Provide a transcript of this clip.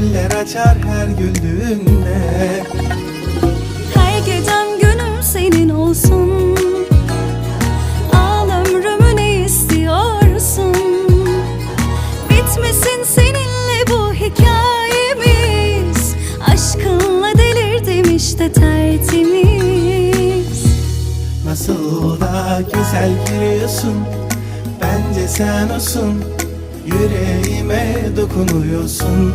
Güller açar her güldüğünde. Her gecem günüm senin olsun. Al ömrümü ne istiyorsun? Bitmesin seninle bu hikayemiz. Aşkınla delirdim işte tertemiz. Nasıl da güzel gülüyorsun Bence sen olsun. Yüreğime dokunuyorsun